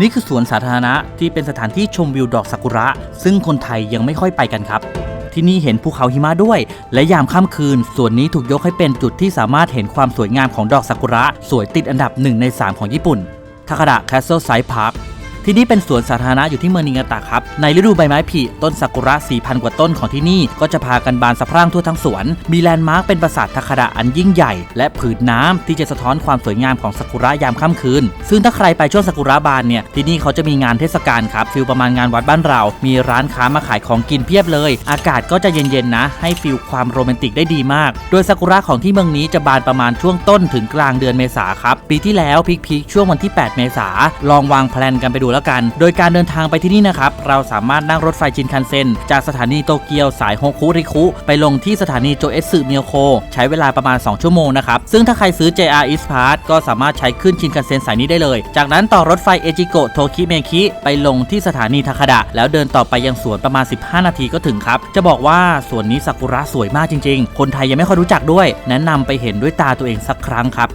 นี่คือสวนสาธารณะที่เป็นสถานที่ชมวิวดอกซากุระ ซึ่งคนไทยยังไม่ค่อยไปกันครับ ที่นี่เห็นภูเขาหิมะด้วย และยามค่ำคืนส่วนนี้ถูกยกให้เป็นจุดที่สามารถเห็นความสวยงามของดอกซากุระ สวยติดอันดับหนึ่งใน 3 ของญี่ปุ่นทาคาดะแคสเซิลไซด์พาร์ค ที่นี่เป็นสวนสาธารณะอยู่ที่เมืองนิงาตะครับ ในฤดูใบไม้ผลิต้นซากุระ 4,000 กว่าต้นของที่นี่ ก็จะพากันบานสะพรั่งทั่วทั้งสวน มีแลนด์มาร์คเป็นปราสาททาคาดะอันยิ่งใหญ่ และผืนน้ำที่จะสะท้อนความสวยงามของซากุระยามค่ำคืน ซึ่งถ้าใครไปช่วงซากุระบานเนี่ย ที่นี่เขาจะมีงานเทศกาลครับฟิลประมาณงานวัดบ้านเรา มีร้านค้ามาขายของกินเพียบเลย อากาศก็จะเย็นๆนะ ให้ฟิลความโรแมนติกได้ดีมาก โดยซากุระของที่เมืองนี้จะบานประมาณช่วงต้นถึงกลางเดือนเมษาครับ ปีที่แล้วพีคๆช่วงวันที่ 8 เมษาลองวางแพลนกันไปดูแล้วกัน โดยการเดินทางไปที่นี่นะครับ เราสามารถนั่งรถไฟชินคันเซ็น จากสถานีโตเกียวสายโฮคุริคุ ไปลงที่สถานีโจเอสึเมียวโค ใช้เวลาประมาณ 2 ชั่วโมงนะครับ ซึ่งถ้าใครซื้อ JR East Pass ก็สามารถใช้ขึ้นชินคันเซ็นสายนี้ได้เลย จากนั้นต่อรถไฟเอจิโกะโทคิเมคิไปลงที่สถานีทาคาดะ แล้วเดินต่อไปยังสวนประมาณ 15 นาทีก็ถึงครับ จะบอกว่าสวนนี้ซากุระสวยมากจริง ๆ คนไทยยังไม่ค่อยรู้จักด้วย แนะนำไปเห็นด้วยตาตัวเองสักครั้งครับ